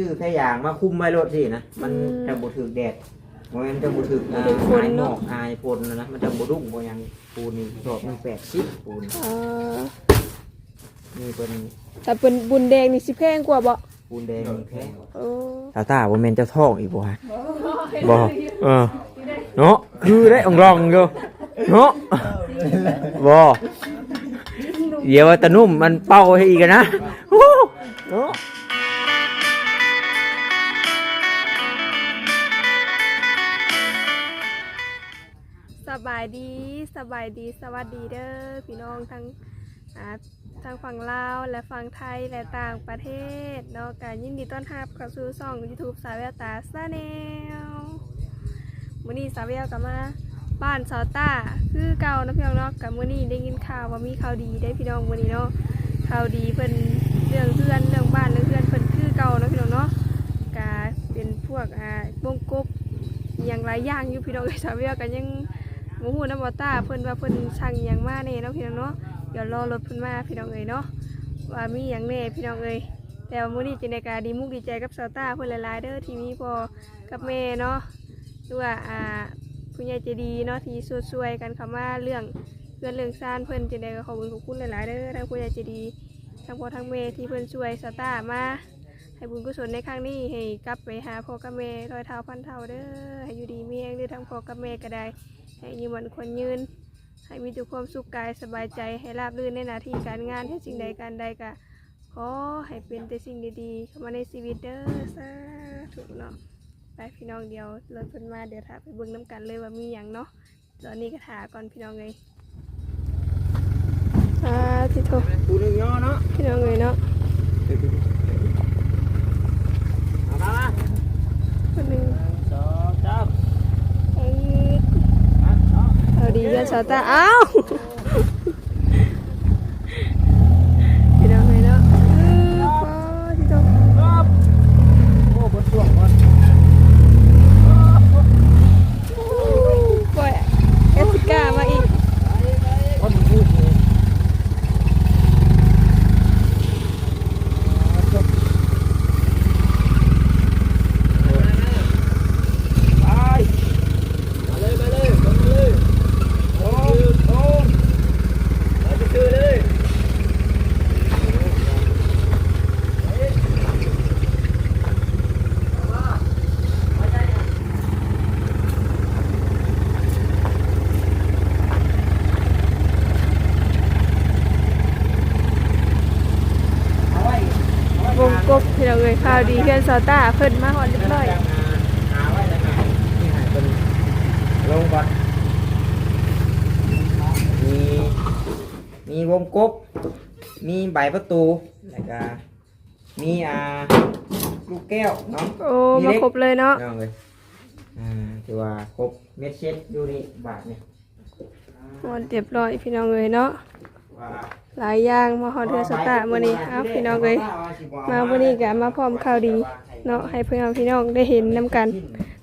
ชื่อแค่อย่างมาคุมไว้รถสินะมันอืม จะบ่ถึกแดดมันจะบ่ถึกอ่าบ่ถึกฝนอายหมเนาะอกอายฝนนะนะมันจะบ่รุ่งบ่หยังปูนนี่สอบมัน80ปูนเออนี่เป็นแต่เป็นบุญแดงนี่สิแพงกว่าบ่ปูนแดงนี่แค่โอ้ตาตาบ่แม่นเจ้าท้องอีกบ่ฮะบ่เออเนาะคือได้องรองอยู่เนาะบ่เดี๋ยวตะนุ่มมันเป่าให้อีกอะนะโอ้เนาะ บายดีสบายดีสวัสดีเด้อพี่น้องทั้งอ่าทั้งฝั่งลาวและฝั่งไทยและต่างประเทศเนาะการยินดีต้อนรับเข้าสู่ช่อง YouTube สาวแววตาซาแนลมื้อนี้สาวแววกลับมาบ้านซาวตาคือเก่านะพี่น้องเนาะกับมื้อนี้ได้ยินข่าวว่ามีข่าวดีได้พี่น้องมื้อนี้เนาะข่าวดีเพิ่นเรื่องเพื่อนเรื่องบ้านเรื่องเพื่อนเพิ่นคือเก่านะพี่น้องเนาะกาเป็นพวกอ่าวงกบอย่างหลายอย่างอยู่พี่น้องสาวแววกันยัง มูหูน้ำบอต้าเพิ่นว่าเพิ่นสั่งหยังมาแน่เนาะพี่น้องเนาะเดี๋ยวรอรถเพิ่นมาพี่น้องเอ้ยเนาะว่ามีหยังแน่พี่น้องเอ้ยแต่ว่ามื้อนี้จินตนาการดีมุกดีใจกับซาวต้าเพิ่นหลายๆเด้อที่มีพอกับแม่เนาะหรือว่าอ่าผู้ใหญ่ใจดีเนาะที่ช่วยๆกันเข้ามาเรื่องเรื่องเรื่องซ่านเพิ่นจินตนาขอบคุณขอบคุณหลายๆเด้อทั้งผู้ใหญ่ใจดีทั้งพ่อทั้งแม่ที่เพิ่นช่วยซาวต้ามาให้บุญกุศลในครั้งนี้ให้กลับไปหาพ่อกับแม่รอยเท่าพันเท่าเด้อให้อยู่ดีมีแรงเด้อทั้งพ่อกับแม่ก็ได้ ให้ยืมวันคนยืน ให้มีแต่ความสุขกายสบายใจให้ราบรื่นในหน้าที่การงานให้สิ่งใดการใดก็ขอให้เป็นแต่สิ่งดีๆเข้ามาในชีวิตเด้อสาธุเนาะไปพี่น้องเดียวรถเพิ่นมาเดี๋ยวถ้าไปเบิ่งน้ำกันเลยว่ามีอย่างเนาะตอนนี้ก็ถาก่อนพี่น้องเลยอ่าที่โทปูนึงย่อเนาะพี่น้องเลยเนาะเอามาคนหนึ่งสองสาม เอ้ย เอาเอา เอาดีเพื่อนสาวตาอ้าวพี่น้องเลยเนาะเออพอที่โท ครับโอ้บนช่วงบน ปล่อยเอสติก้ามาอีก บนพูดเลย ไปมาเลยมาเลยมาเลยโอ้โอ้ไปไปซื้อเลยเอาไว้เอาไว้ วงกบพี่น้องเอ้ยข่าวดีเพื่อนซอต้าเพิ่นมาฮอดเรียบร้อยหาไว้แล้วนะนี่หายเป็นลงก่อนมีมีวงกบ มีใบประตูแล้วก็มีอ่าลูกแก้วเนาะโอ้มาครบเลยเนาะเอาเลยอ่าถือว่าครบเม็ดเช็ดอยู่นี่บาทเนี่ยฮอดเรียบร้อยพี่น้องเอ้ยเนาะว่า หลายอย่างมาฮอดเพื่อนซอต้ามื้อนี้เอ้าพี่น้องเอ้ยมามื้อนี้ก็มาพร้อมข่าวดีเนาะให้เพื่อนพี่น้องได้เห็นนํกัน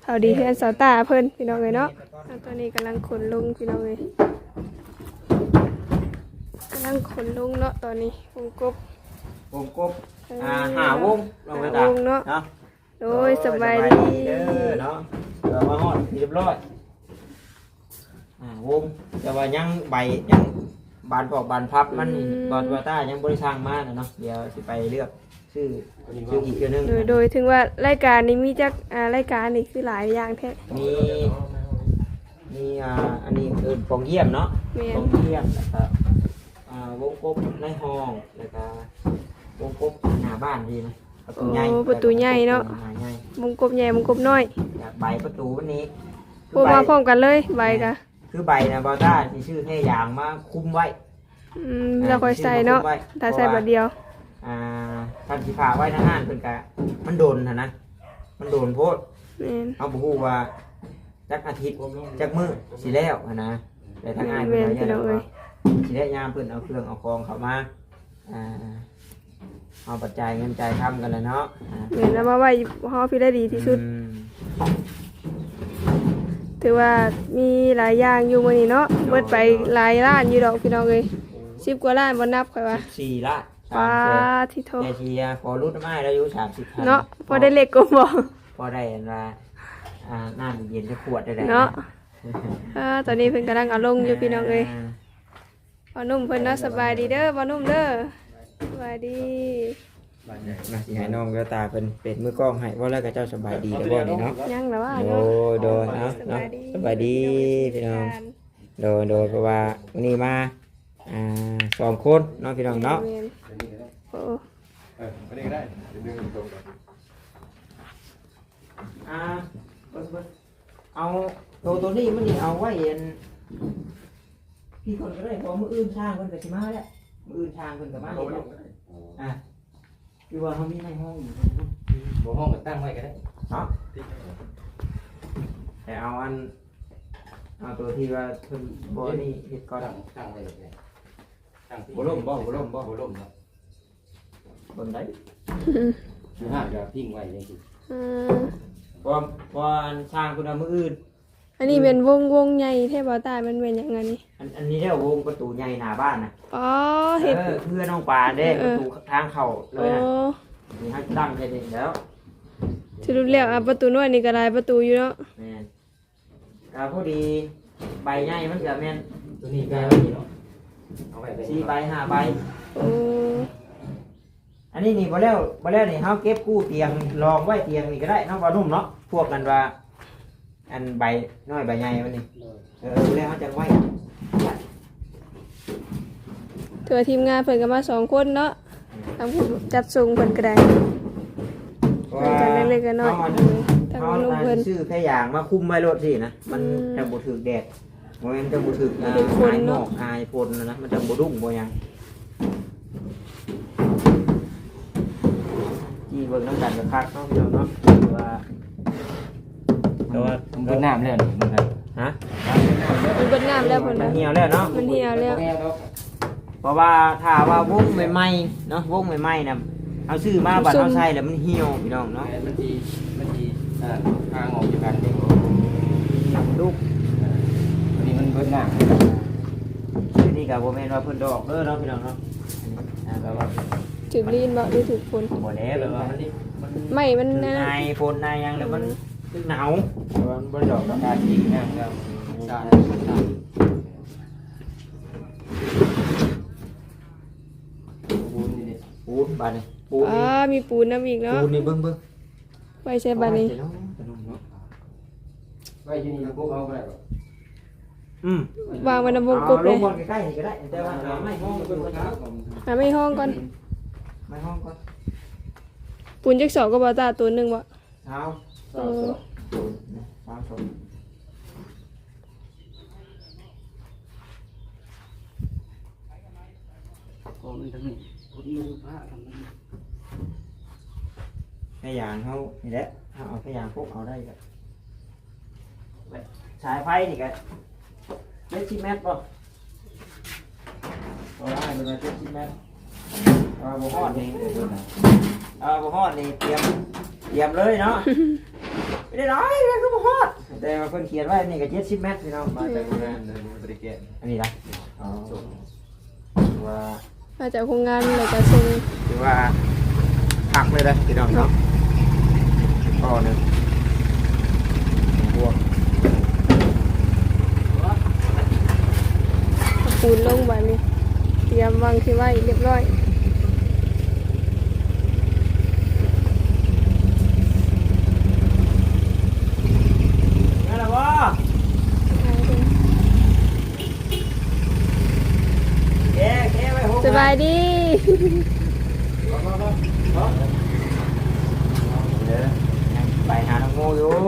ข่าวดีเพื่อนซอต้าเพิ่นพี่น้องเอ้ยเนาะเอาตอนนี้กำลังขนลงพี่น้องเอ้ยกำลังขนลงเนาะตอนนี้วงกบวงกบอ่าหาวงลงไปตาหาวงเนาะเนาะโดยสบายดีเด้อเนาะเรามาฮอดเรียบร้อยอ่าวงแต่ว่ายังใบยัง บานพอกบานพับมันนี่ตอนว่าต้ายังบริช่างมานะเนาะเดี๋ยวสิไปเลือกชื่อชื่ออีกเรื่องนึงโดยโดยถึงว่ารายการนี้มีจักอ่ารายการนี่คือหลายอย่างแท้ มีมีอ่าอันนี้คือปองเยี่ยมเนาะแม่ปนองเยี่ยมแล้วก็อ่าวงกบในห้องแล้วก็วงกบหน้าบ้านดีนะประตูใหญ่โอ้ประตูใหญ่เนาะ ประตูใหญ่มงกบใหญ่มงกบน้อยจากใบประตูวันนี้โอ้มาพร้อมกันเลยใบกะ คือใบนะบอต้าที่ชื่อแค่ยางมาคุมไว้อืมเราค่อยใส่เนาะถ้าใส่บัดเดียว อ่าทำสีฟ้าไว้ทางห้านเพิ่นกะมันโดนนะนะมันโดนโพดแม่น เอาบุฮูว่าจักอาทิตย์จักมือสีแล้วหั้นนะแต่ทางอ้ายแม่เพิ่นนพี่น้องเอ้ยสีแล้วยามเพิ่นเอาเครื่องเอาของเข้ามาอ่าเอาปัจจัยเงินจ่ายทำกันแล้วเนาะอ่า แม่นเอามาไว้ฮอพี่ได้ดีที่สุด อืม ถือว่ามีหลายอย่างอยู่มื้อนี้เนาะเบิดไปหลายล้านอยู่ดอกพี่น้องเอ้ย10กว่าล้านบ่นับค่อยว่าสี่ละป้าสามแสนที่โทแต่ทีขอรุดมาแล้วอายุสามสิบพันเนาะพอได้เล็กก็บอกพอได้อันว่าอ่าน้ำเย็นจะขวดได้แหละเนาะเออตอนนี้เพิ่นกำลังเอาลงอยู่พี่น้องเอ้ยบ่นุ่มเพิ่นเนาะสบายดีเด้อบ่นุ่มเด้อสบายดี มาสิให้น้องก็ตาเป็นเป็นมือกล้องให้ว่าแล้วก็เจ้าสบายดีแล้วบ่นี่เนาะ ยังแล้วว่าโดเนาะยโดยเนาะเนาะสบายดีพี่น้อง โดยโดยเพราะว่าวันนี้มาอ่าสองคนเนาะพี่น้องเนาะโอ้เออไม่ได้ก็ได้เดี๋ยวดึงตรงๆก่อนอ่าเอาตัวตัวนี้มันนี่เอาไว้เย็นพี่คนก็ได้พอมืออื่นช่างเพิ่นก็สิมาแล้วมืออื่นช่างเพิ่นก็มาเอาเฮ็ดไว้แล้วลงก็ได้อะ คือว่าเขามีในห้องอยู่บ่ห้องก็ตั้งไว้ก็ได้เนาะติ๊กเอาไว้แต่เอาอันเอาตัวที่ว่าเพิ่นบ่นี่เฮ็ดก่อนตั้งตั้งไว้เลยตั้งที่บ่ล่มบ่บ่ล่มบ่บ่ล่มเนาะบนไดอยู่ห้างก็ทิ้งไว้จังซี่อืมเพราะเพราะอันช่างเพิ่นเอามืออื่น อันนี้เป็นวงวงใหญ่แท้บ่ตายมันเป็นหยังไงนี่อันอันนี้เรียกว่าวงประตูใหญ่หน้าบ้านน่ะอ๋อเอเฮ็ดอเพื่อน้องปลาเด้เอประอตูทางเข้าเลโอ้ยนะนี่ให้ตั้งแค่นี้แล้วสรุปแล้วอะประตูน้อยนี่ก็หลายประตูอยู่เนาะแม่นก็พอดีใบใหญ่มันก็แม่นตัวนี้ก็ไว้นี่เนาะเอาไว้ได้สี่ใบห้าใบ โอ้อันนี้นี่บ่แล้วบ่แล้วนี่เฮาเก็บกู้เตียงรองไว้เตียงนี่ก็ได้เนาะบ่นุ่มเนาะพวกกันว่า อันใบน้อยใบใหญ่มันนี่เออบ่แล้วเฮาจะไว้ถือว่าทีมงานเพิ่นก็มาสองคนเนาะทางผู้จัดส่งเพิ่นก็ได้เพราะเพิ่นว่าก็เล็กๆน้อยเฮาๆทางเฮานุ่มเพิ่นซื้อแค่อย่างมาคุมไว้รถสินะมันอืมจะบ่ถึกแดดบ่แม่นจะบ่ถึกอ่าเป็นคนอายหมเนาะอกอายฝนนะนะมันจะบ่รุ่งบ่หยังที่เบิ่งน้ำกันก็คักเนาะพี่น้องเนาะว่า แต่ว่ามันเบิดน้ำแล้วนี่มันก็ฮะมันเบิดน้ำแล้วเพิ่นมันว่าเหี่ยวแล้วเนาะ มันเหี่ยวแล้วบ่ม่นดอกเพราะว่าถ้าว่าวงใหม่ๆเนาะวงใหม่ๆน่ะเอาซื้อมาบัดเอาใส่แล้วมันเหี่ยวพี่น้องเนาะมันสิมันสิอ่าทางออกจากกันเด้งลูกอันนี้มันเบิดน้ำทีนี้ก็บ่แม่นว่าเพิ่นดอกเด้อเนาะพี่น้องเนาะอันนี้อ่าแบบว่าถึกลีนบ่หรือถึกฝนบ่แล้วแบบว่ามันนี่มันไม่มันถึงนะนายฝนนายหยังแล้วมัน ถึงหนาวแต่ว่ามันบ่ดอกดอกการจริงนะครับใช่ใช่ปูนนี่ดิปูนบาดนี่ปูนอ๋อนี่มีปูนน้ำอีกเนาะปูนนี่เบิ่งเบิ่งไว้ใช้บัดนี้เอาไว้เนาะพี่น้องเนาะไว้ที่นี่พวกเอาไปได้บ่อืมวางไว้ในวงกบอาเลลยงบนใกล้ๆนี่ก็ได้แต่ว่าเอาไม่ห้องเบิ่งก่อนครับหาไม่ห้องก่อน ไม่ห้องก่อนปูนจักสองก็บ่ตาตัวหนึงบ่เท้า เออสามสองพยายามเขานี่แหละเอาเอาพยายามพวกเอาได้ก็สายไฟนี่ก็เจ็ดสิบเมตรป่ะเอาได้เป็นเจ็ดสิบเมตรเอาบุฮอดนี่เอาบุฮอดนี่เตรียมเตรียมเลยเนาะ ไม่ได้ร้อยเลยก็บุฮอดแต่ว่าคนเขียนไว้นี่ก็เจ็ดสิบเมตรพี่น้องมาจากโรงงานเดี๋ยวมันบ่ได้แกะอันนี้นะอ๋อว่ามาจากโครงงานแล้วก็ส่งถือว่าพักเลยนะพี่น้องเนาะต่อหนึ่งบวกเอาปูนลงบัดนี้เตรียมวางที่ไว้เรียบร้อย นั่นแหละวะแกแกไว้หก สบายดี เดี๋ยวยังไปหาน้องโมอยู่โอ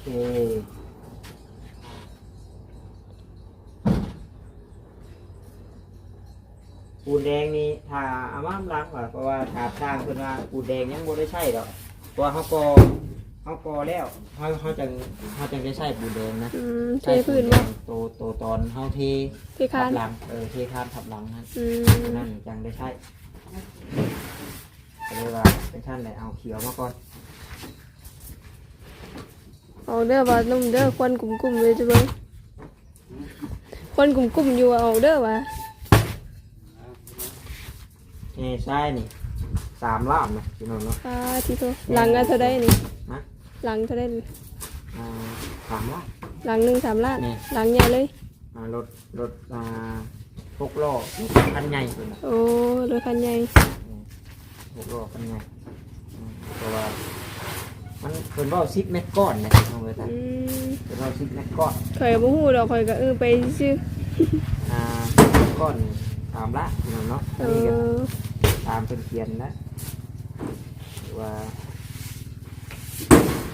เคปูนแดงนี่ถ้าเอา มาล้างว่ะเพราะว่าถาบทางเพิ่นว่าปูนแดงยังบ่ได้ใช่ดอกเพราะว่าเขากอเขากอแล้วเขาเขาจังเขาจังได้ใช้ปูนแดงนะอืมเทพื้นบ่โตโตตอนเขาเทเทคาทันบหลังเออเทคานทับหลังนั่นอืมนั่นจังได้ใช้ก็เลยว่าเป็นท่านไหนเอาเขียวมาก่อนเอาเด้อบ่นุ่มเด้อควันกลุ่มๆเลยจ้ะเบิ่งควันกลุ่มๆอยู่เอาเด้อว่ะ เอ้ใช่นี่สามล้านนะพี่น้องเนาะอ่าที่โตหลังอะเท่าได้นี่ฮะหลังเท่าได้นี่อ่าสามล้าน หลังหนึ่งสามล้านนี่หลังใหญ่เลย อ่ารถรถอ่าหกล้อรถคันใหญ่เพิ่นน่ะ โอ้รถคันใหญ่หกล้อคันใหญ่อืมเพราะว่ามันเพิ่นเว่า10เมตรก้อนนะพี่น้องเอ้ยท่านอืมเพิ่นเว่า10เมตรก้อน ข่อยก็บ่ฮู้ดอกข่อยก็เออไปซื้ออ่าก้อนสามละพี่น้องเนาะเออันนี้ก็อ ตามเป็นเขียนนะหรือว่า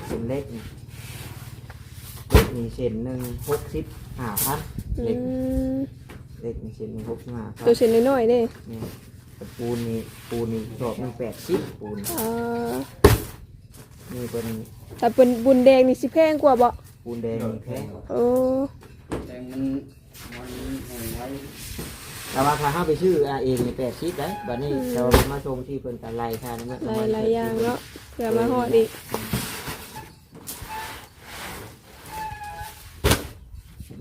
เป็นเลขนี่เลขนี่เส้นหนึ่งหกสิบห้าพันอืเลขมเลขนี่เส้นหนึ่งหกสิบห้าพันตัวเส้นน้อยๆเด้เนี่ยแต่ปูนนี่ปูนนี่ดอกหนึ่งแปดสิบปูนอ่านี่เป็นถ้าเป็นบุญแดงนี่สิแพงกว่าบ่ปูนแดงนี่แพงโอ้แต่มันมันแห้งไว้ แต่ว่าถ้าห้าไปชื่ออาเองนี่แปดสิบได้บัดนี้เราเป็นมาชมที่เป็นการไล่ค่านั่นนะหลายหลายอย่างเนาะเพื่อมาฮอดอีก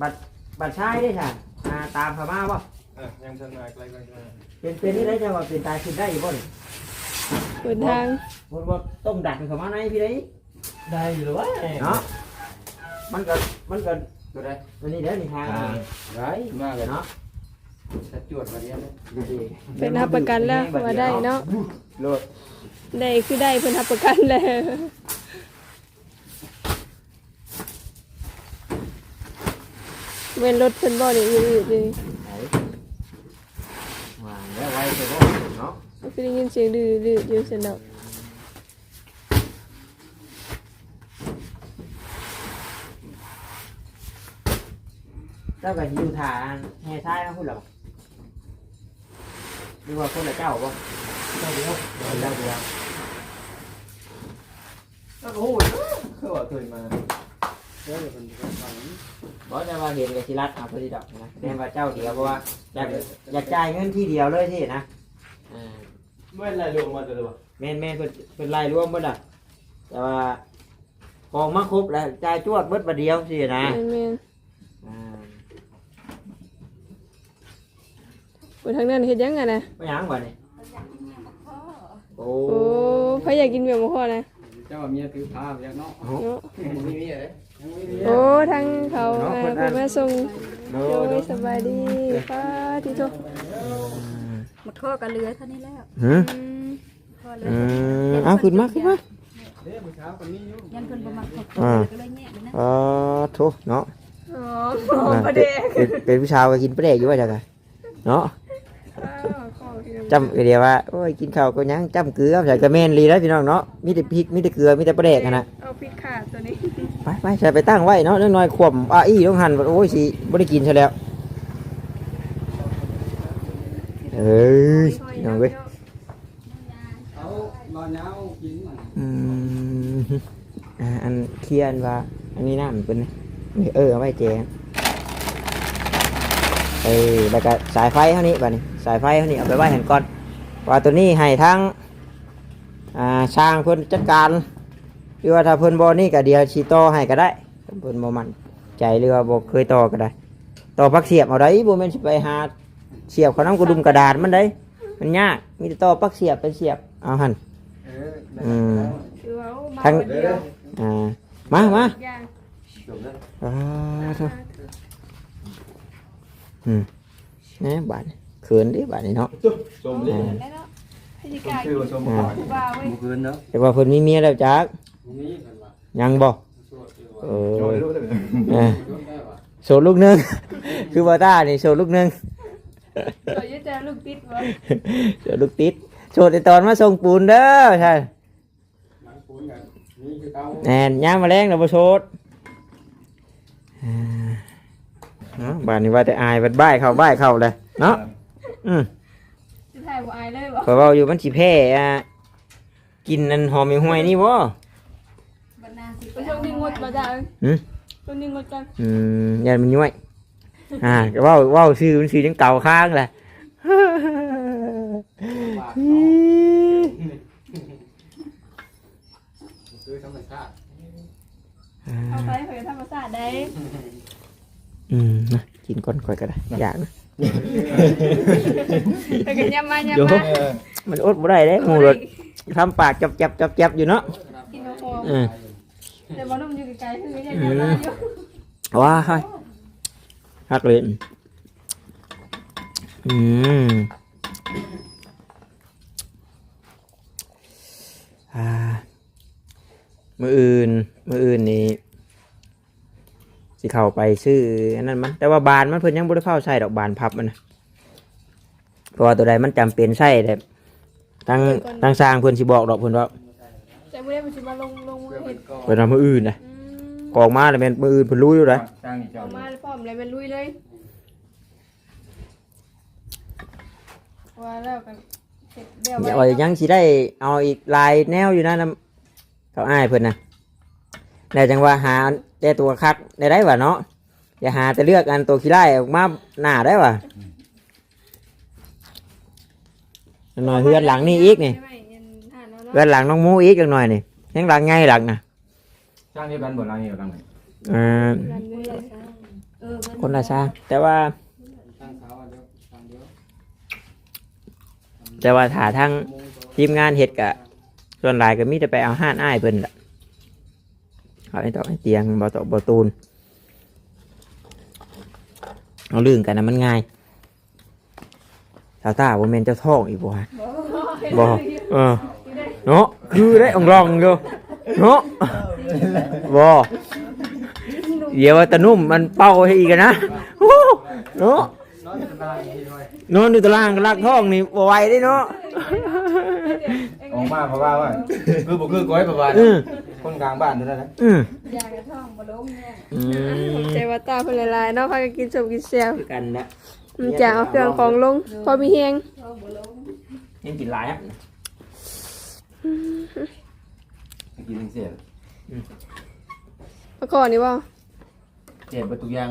บัตรบัตรชายได้ค่ะอ่าตามพม่าป่ะเออยังทันมาใกล้ๆมาเป็นเป็นนี่ได้จะว่าเป็นตายขึ้นได้อยู่บ่นี่เปิดทางบนบ่ต้องดันเข้ามาในพี่ได้ได้อยู่หรือวะเนาะมันก็มันก็ตัวใดอันนี้เด้อนี่ทางได้มากเลยเนาะ ถ้าจวดมาเดียวเลยดูดิเป็นรับประกันแล้วว่าได้เนาะโลดได้คือได้เพิ่นรับประกันแล้วเว้นรถเพิ่นบ่ได้อืดๆเลยไหนวางแล้วไว้ไปบ่เนาะก็คือได้ยินเสียงดื้อๆอยู่ซั่นดอกเจ้าก็อยู่ทางแห่ท้ายนะพูดหรอ หรือว่าคนละเจ้าบ่เจ้าเดียวเจ้าเดียวแล้วก็โอ้ยคือว่าเคยมาเดียวเป็นฟังบ่จะว่าเห็นกับสิรัดเอาพอดีดอกนะแม่ว่าเจ้าเดียวเพราะว่าอยากอยากจ่ายเงินที่เดียวเลยที่นะอ่าเมื่อไรลงมาจะรู้ป่ะแม่นแม่นเพิ่นเพิ่นไล่รวมเบิดอะแต่ว่าของมาครบแล้วจ่ายจวดเบิดบัดเดียวสินะแม่น อ่า ๆบน ทางนั้นเฮ็ดหยังอะนะ ไม่หยังบ่นี่โอ้โอ้พอยอยากกินเบียร์บ่พอนะเจ้าเมียถือผ้าไปยังเนาะโหเนาะยังไม่มีเลยยังไม่มีโอ้ทางเขาเอ่อเพิ่นมาส่งโดโดโดยสบายดีป้าที่โตหมดข้อกันเหลือเท่านี้แล้วหืมอืมพอเลอืยมเอาขึ้นมาขึ้นมาเดี๋ยวมื้อเช้าคนนี้อยู่ยันเพิ่นบ่มักขอบอ่าก็เลยแง่ไปนะเออโถเนาะอ๋อประเด็นเป็นเป็นผู้ชายก็กินปลาแดกอยู่ว่าจังไงเนาะอ้าวของที่ จำเดียวว่าโอ้ยกินข้าวก็ยังจำเกลือใส่กระเมนลีแล้วพี่น้องเนาะมีแต่พริกมีแต่เกลือมีแต่ปลาแดกอะนะเอาพริกขาดตัวนี้ไปไปใส่ไปตั้งไว้เนาะเรื่องน้อยขวบอะอี้ต้องหั่นโอ้ยสิบ่ได้กินซะแล้วเอ้ยน้องเว้ยเอานอนยาวกินมันอืมอ่าอันเคลียร์อันว่า อันนี้น้ำเป็นไงนี่เออเอาไว้แจง เอ้ยแล้วก็สายไฟเท่านี้บัดนี้สายไฟเท่านี้เอาไปไว้หันก่อนว่าตัวนี้ให้ทั้งอ่าช่างเพิ่นจัดการหรือว่าถ้าเพิ่นบ่นี่ก็เดียวสิต่อให้ก็ได้ถ้าเพิ่นบ่มั่นใจหรือว่าบ่เคยต่อก็ได้ต่อพักเสียบเอาได้บ่แม่นสิไปหาเสียบเขานำกระดุมกระดาษมันได้มันยากมีแต่ต่อพักเสียบไปเสียบเอาหั่นเออได้อืมคือว่าเอามาทั้งคนเดียวอ่ามามาอย่างจบแล้ว อ่าโถ่อืมแหนี่บาดนี่เขินดิบาดนี่เนาะจมเลยแล้วเนาะพฤติการชื่อว่าชมอ่าก่อนว่าเว้ยบุคืนเนาะแต่ว่าเพิ่นมีเมียแล้วจักมีเพิ่นว่ายังบ่สวดอยู่เอว่าโดอยรู้เลยเออโดนได้ว่าโชว์ลูกหนึง คือบ่ต้านี่โชว์ลูกหนึงเราจะเจอลูกติดวะโชว์ลูกติดโชว์แต่ตอนมาส่งปูนเด้อใช่หลังปูนกันนี่คือเก่าแน่นย่ามมาแรงน่ะบ่โชดอ่า เนาะบ้านนี้ว่าแต่อายบัดบ้ายเข้าบ้ายเข้าเลยเนาะอืมจะถ่ายบ่อายเลยบ่เพราะว่าอยู่มันสิแพ้อะกินอันหอมห้วยนี่บ่บรรณาสิไปช่วงนี้งดมาจ้ะหืมช่วงนี้งดกันอืมยันมันย้วยอ่าก็เว้าเว้าชื่อมันชื่อจังเก่าค้างแหละบาทคือธรรมชาติเอาไปเผยธรรมศาสตร์ได้ อืมนะกินก่อนก่อยก็ได้อยากนะแต่ก็ยำมายำโยมามันอดบ่ได้เด้หมูรถทำปากจับจับจับจับอยู่เนาะกินหอมเออแต่บ่นุ่มอยู่ไกลๆคือยังยำมาอยู่ว้ายฮักเลยอืมอ่ามืออื่นมืออื่นนี่ สิเข้าไปซื้ออันนั้นมันแต่ว่าบานมันเพิ่นยังบ่ได้เผาใส่ดอกบานพับมันนะเพราะว่าตัวใดมันจำเป็นใส่แต่ทางทางสร้างเพิ่นสิบอกดอกเพิ่นว่าแต่มื้อนี้มันสิมาลงลงมือเฮ็ดเพิ่นว่ามืออื่นนะอืมออกมาแล้วแม่นมืออื่นเพิ่นรู้อยู่เลยสร้างนี่เจ้าเอามาพร้อมเลยมันลุยเลยว่าแล้วกันเสร็จเดี๋ยวอย่าว่ายังสิได้เอาอีกลายแนวอยู่นะนำเขาอ้ายเพิ่นน่ะแต่จังว่าหา แต่ตัวคักได้ได้วะเนาะอย่าหาแต่เลือกอันตัวขี้ไล่ออกมาหน้าได้วะหน่อยเฮือนหลังนี่อีกนี่ไม่ไม่ยันทานแล้วเนาะเฮือนหลังน้องหมูอีกจังหน่อยนี่ยังหลังไงหลังน่ะสร้างเดียวกันบ่เราเดียวกันไหมอ่ายันเลยเออเบิ่งคนละช่างแต่ว่าแต่ว่าถ้าทางทีมงานเฮ็ดกะส่วนหลายก็มีแต่ไปเอาห้านอ้ายเพิ่นล่ะเอา ไอ้ตอกไอ้เตียงบ่ตอกบ่ตูนเอาลื่นกันนะมันง่ายสาวตาบ่แม่นเจ้าท้องอีกบ่ฮะบ่เออเนาะคือได้อ่องรองอยู่เนาะบ่เดี๋ยวว่าตะนุ่มมันเป่าให้อีกอะนะโอ้เนาะนอนอยู่ตารางลักท้องนี่บ่ไหวได้เนาะออกมาเพราะว่าว่าคือบ่คือก้อยประมาณอือ คนกลางบ้านเท่านั้นนะอือยากระท่องบ่ล้มเนี่ยอืมใจว่าตาเพิ่นหลายๆเนาะพากันกินสมกินแซวคือกันนะมันจะเอาเครื่องของลงพอมีแฮงท่องบ่ล้มยังกินหลายอะกินเสียมาก่อนนี่บ่เจ็บประตูยาง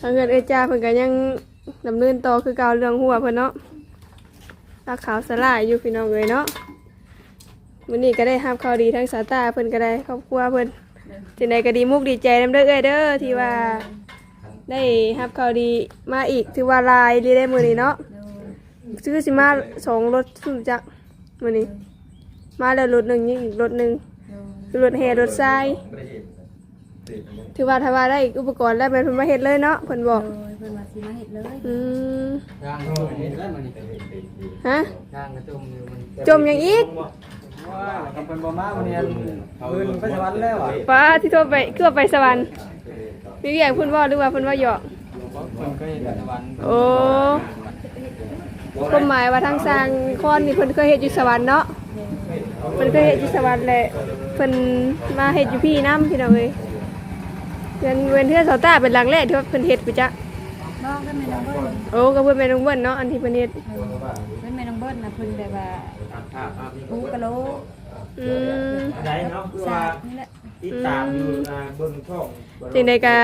ทางเงินเอยจ้าเพิ่นก็ยังดำเนินต่อคือเก่าเรื่องหัวเพิ่นเนาะ รักขาวสลายอยู่พี่น้องเอ้ยเนาะมื้อนี้ก็ได้รับข่าวดีทั้งสาตาเพิ่นก็ได้ครอบครัวเพิ่นจังไดก็ดีมุกดีใจนำเด้อเอ้ยเด้อที่ว่า ได้รับข่าวดีมาอีกถือว่าลายลีได้มื้อนี้เนาะซื้อสิมาสองรถสุดจักมื้อนี้ มาแล้วรถหนึ่งยังอีกรถหนึ่งรถแห่รถทราย ถือว่าถ้าว่าได้อุปกรณ์แล้วแม่นเพิ่นมาเฮ็ดเลยเนาะเพิ่นบอกโดยเพิ่นมาสิมาเฮ็ดเลย อืมยางก็เห็นแล้วมันฮะยางกระจุ่มอยู่มันจมอย่างอีกว่าทำเป็นบ่มาวันนี้ปืนไปสวรรค์แล้วอะป้าที่โทรไปคือว่าไปสวรรค์มีเรียกเพิ่นว่าหรือว่าเพิ่นว่าหยอกมันก็เห็นสวรรค์โอ้ความหมายว่าทางสร้างคอนนี่เพิ่นเคยเฮ็ดอยู่สวรรค์เนาะเพิ่นเคยเฮ็ดอยู่สวรรค์แหละเพิ่นมาเฮ็ดอยู่พี่น้ำพี่น้องเอ้ย เพิ่นเว้นเทื่อเสาตาเป็นหลังแรกที่ว่าเพิ่นเฮ็ดไปจ้ะน้องก็แม่น้องเบิ้ลโอ้ก็เพิ่นแม่น้องเบิ้นเนาะอันที่เพิ่นเฮ็ดเพิ่นแม่น้องเบิ้ลน่ะเพิ่นแบบว่ากูกะโลอืมไหนเนาะคือสาว่าดนี่แหละติดตามอยู่อ่าเบิ่งช่องจังใดก็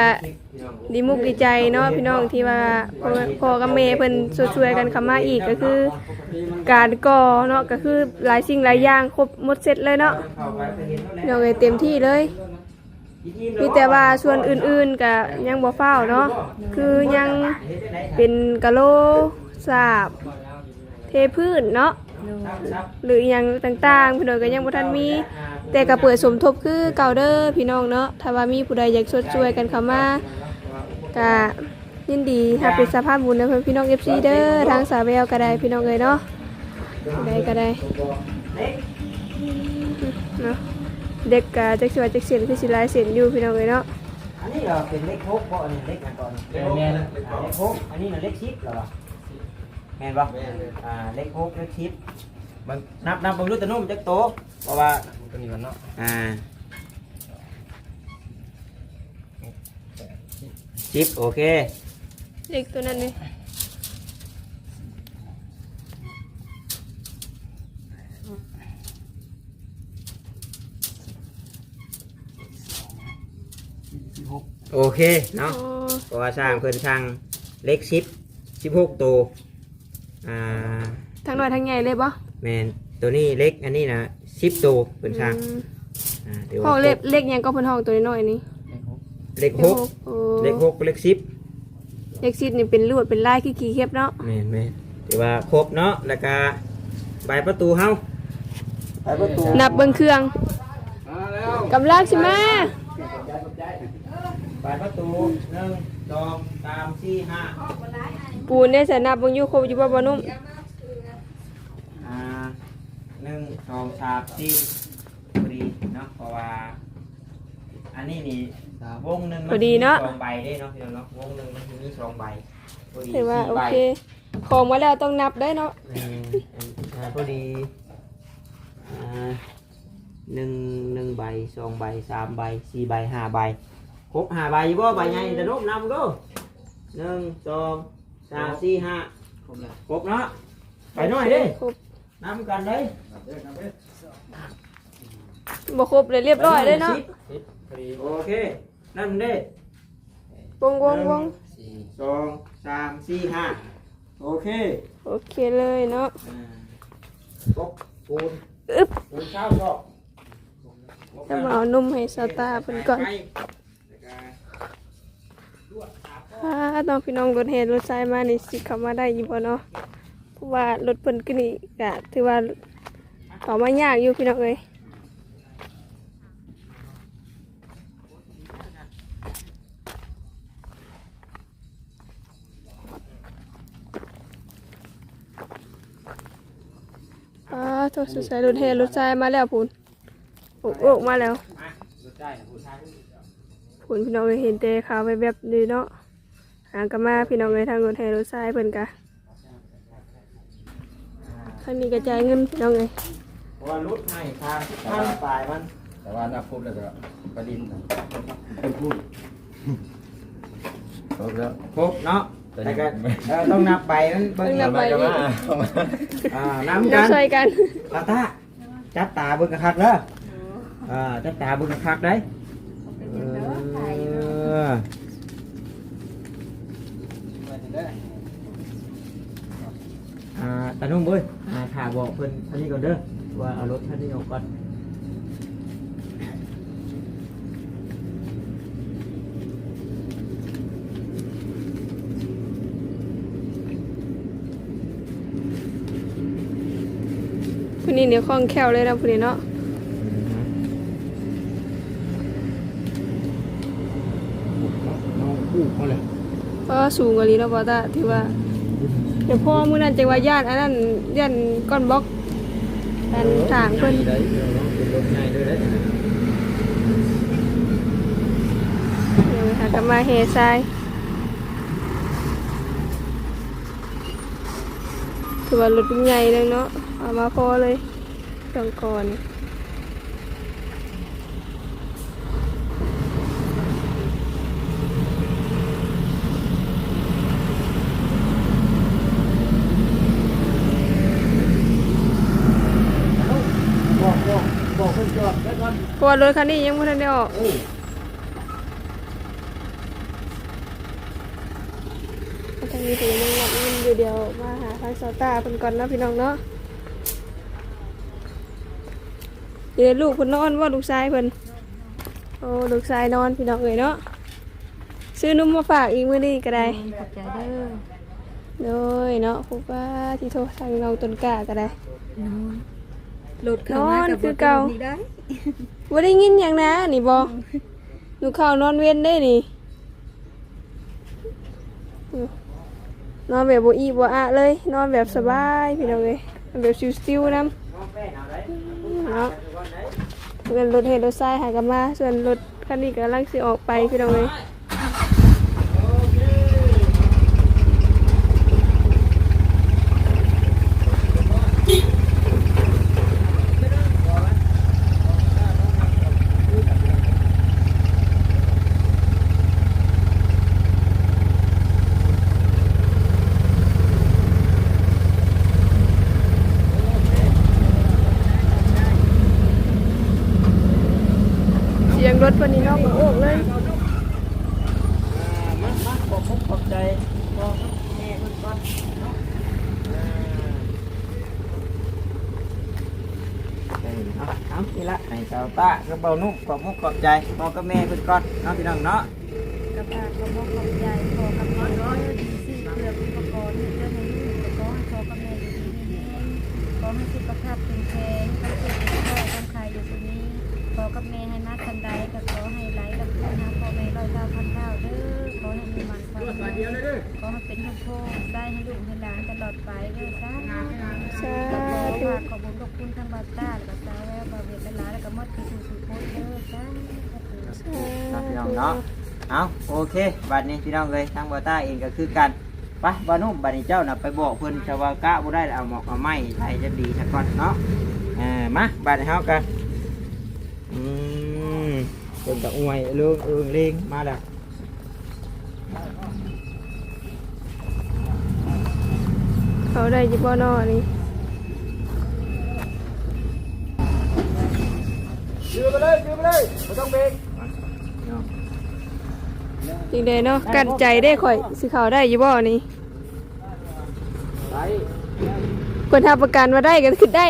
ดีมุกดีใจเนาะพี่น้องที่ว่าพ่อพ่อกับแม่เพิ่นช่วยๆกันเข้ามาอีกก็คือ การก่อเนาะก็คือหลายสิ่งหลายอย่างครบหมดเสร็จเลยเนาะเข้าไปเพิ่นเห็นแล้วแหละเดี๋ยวไงเต็มที่เลย มีแต่ว่าส่วนอื่นๆก็ยังบ่เฝ้าเนาะคือยังเป็นกะโหลสาบ เทพื้นเนาะหรืออหยังต่างๆ พี่น้องก็ยังบ่ทันมี แต่ก็เปิดสมทบคือเก่าเด้อพี่น้องเนาะถ้าว่ามีผู้ใดอยากชดช่วยกันเข้ามาก็ยินดีรับเป็นสภาพบุญนะเพื่อนพี่น้อง FC เด้อทางสาวแววก็ได้พี่น้องเอ้ยเนาะได้ก็ได้เนาะ เด็กก็จักสิว่าจักเสียนคือสิหลายเสียนอยู่พี่น้องเอ้ยเนาะอันนี้เราเป็นเลขหกบ่อันนี้เลขอันก่อนเลขหกอ่าเลขหกอันนี้น่ะเลขชิปเหรอวะแม่นบ่อ่าเลขหกเลขชิปมันนับนับเบิ่งดูแตะนุ่มจักโตะเพราะว่าตัวนี้มันเนาะอ่าชิปโอเคเด็กตัวนั้นนี่ โอเคเนาะโอ้เพราะว่าสร้างเพิ่นสร้างเลขชิปสิบหกตัวอ่าทั้งน้อยทั้งใหญ่เลยบ่แมนตัวนี้เล็กอันนี้นะสิบตัวเพิ่นสร้างอืมอ่าเดี๋ยวห้องเล็กเล็กหยังก็เพิ่นห้องตัวน้อยๆนี่อเลขหกโอ้เลขหกเลขสิบเลขสิบนี่เป็นลวดเป็นลายคือกี่เข็บเนาะแม่นแม่นถือว่าครบเนาะแล้วก็ใบประตูเฮาใบประตูนับเบิ่งเครื่องมาแล้วกำลังสิมา ใบประตูหนึ่งสองสามสี่ห้าปูนได้ใส่นับเบิ่งอยู่ครบอยู่บ่บ่นุ่มอ่าหนึ่งสองสามสี่พอดีเนาะเพราะว่า อันนี้นี่วงหนึ่งมันมีสองใบได้เนาะพี่น้องเนาะวงหนึ่งมันมีสองใบพอดีถือว่าสี่โอใบเคของมาแล้วต้องนับได้เนาะหนึ่งอ่าพอดีอ่าหนึ่งหนึ่งใบสองใบสามใบสี่ใบห้าใบ ครบห้าใบอยู่บ่ใบใหญ่จะนบนำดูหนึ่งสองสามสี่ห้าครบเนาะไปหน่อยดิครบนำกันเลยบ่ครบเลยเรียบร้อยเลยเนาะโอเคนั่นเด้วงวงวงสองสามสี่ห้าโอเคโอเคเลยเนาะอ่าครบปูนอึ๊บปูนเช้าก็ จะมาเอานมให้สตาร์เพิ่นก่อน อ่าน้องพี่น้องรถเฮรถไซมานี่สิเข้ามาได้อยู่บ่เนาะเพราะว่ารถเพิ่นก็นี่ก็ถือว่าเข้ามายากอยู่พี่น้องเอ้ยอ่าโทษสายรถเฮรถไซมาแล้วพุ่นโอ้โอ้มาแล้วพุ่นพี่น้องเอ้ยเห็นแต่ขาวไปแบบนี้เนาะ หางกันมาพี่น้องเลยทางรถไทยรถทรายเพิ่นกะทางนี้กระจายเงินพี่น้องเลยเพราะว่ารุดให้ทางทางปลายมัน แต่ว่านับครบแล้วก็ประดินนะพูดครบแล้วครบเนาะแต่ก็เออต้องนับใบมันเบิ่งมาจะมาเข้ามาอ่าเดี๋นำยกัวนช่วยกันตาตาจับตาเบิ่งกระคักเด้ออ่าจับตาเบิ่งกระคักได้เอออ่า ตานุ่มเว้ยอ่าถ่าบอกเพิ่นท่านนี้ก่อนเด้อว่าเอารถท่านนี้ออกก่อนผู้นี้เนี่ยคล่องแคล่วเลยนะผู้นี้เนาะน้องคู่เขาเลยเพราะว่าสูงกว่านี้เนาะบอตาที่ว่าเดี๋ยวพ่อมื้อนั้นจังว่าญาติอันนั้นญาติก้อนบล็อกอันทางเพิ่นได้เป็นรถง่ายด้วยได้เดี๋ยวหากันมาเฮทรายถือว่ารถเป็นใหญ่เลยเนาะเอามาพอเลยต้องก่อน บอกบอกบอกคนจอดได้ก่อน เพราะว่ารถคันนี้ยังไม่ทันได้ออกทางนี้ถือยังงับเงินอยู่เดียวมาหาทางสตาร์เพิ่นก่อนเนาะพี่น้องเนาะเดี๋ยวลูกเพิ่นนอนว่าลูกชายเพิ่นโอ้ลูกชายนอนพี่น้องเอ้ยเนาะซื้อนมมาฝากอีกมื้อนี้ก็ได้ขอบใจเด้อโดยเนาะพบว่าที่โทรทางน้องต้นกล้าก็ได้นอนหลุดเข้ามากับนอนคือเก่านี่ได้ บ่ได้ยินอยังนะนี่บ่หนูเข้านอนเวียนได้นี่นอนแบบบ่อีบ่อะเลย นอนแบบสบายพี่น้องเลยนอนแบบชิวๆนำน้องแป้งเอาได้เนาะเงินรถเฮดรถทรายหากันมา ส่วนรถคันนี้กำลังสิออกไปพี่น้องเลยเสียงรถวันนี้เนาะก็โอกเลย มันมันบอกผมขอบใจบอกแม่เพิ่นก่อนเนาะ เอาเอานี่ละให้สาวป้าก็เบานุ่มขอบมุกขอบใจบอกกับแม่เพิ่นก่อนเนาะพี่น้องเนาะกับพาขอบอกขอบใจขอกับแม่เด้อที่ซื้อเพื่ออุปกรณ์ให้เพื่อนให้ลูกขอให้ขอกับแม่อยู่ดีมีแรงขอให้สุขภาพแข็งแรงทำสุขภาพทำขายอยู่ตรงนี้ขอกับแม่ให้มาทันใดก็ขอให้ไหลกับเพื่อนนะพ่อแม่ร้อยเก้าพันเก้าเด้อขอให้มีมันความสุขขอให้เป็นทุกโทษได้ให้ลูกให้หลานตลอดไปเด้อสาธุสาขอธุฝากขอบ คุณขอบคุณทาบาต้าแล้วก็สาวแววบาเวทและหลานแล้วก็มดคือสู่สุโคตเด้อสาเนาะพี่น้องเนาะเอาโอเคบัดนี้พี่น้องเลยทางบอต้าเองก็คือกันไปบานุ่มบัดนี้เจ้าน่ะไปบอกเพิ่นชาวว่ากะบ่ได้แล้วเอาหมอกเอาไม้ไทยจะดีสักก่อนเนาะอ่ามาบัดนี้เฮากันอืมเพิ่นก็อวยเรื่องเอิงเลงมาแล้วเขาได้อยิบบ่นอนี่ ยืมไปเลยยืมไปเลยบ่ต้องเบรกจริงเด้เนาะกันใจได้ข่อยสิเขาได้อยิบบ่นี่ไปคนทำประกันมาได้กันคือได้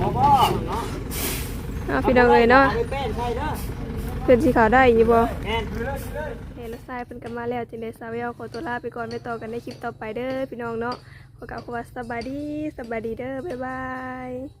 บ่บ่เนาะเอาพี่น้องเลยเนาะอไปเป็นใช่เด้อเพื่อนสิเขาได้อยิบบ่แม่นเฮ้ยแล้วทรายเป็นกันมาแล้วจึงได้สาวเวลขอตัวลาไปก่อนไปต่อกันในคลิปต่อไปเด้อพี่น้องเนาะ ขอกล่าวคำว่าสบายดีสบายดีเด้อบ๊ายบาย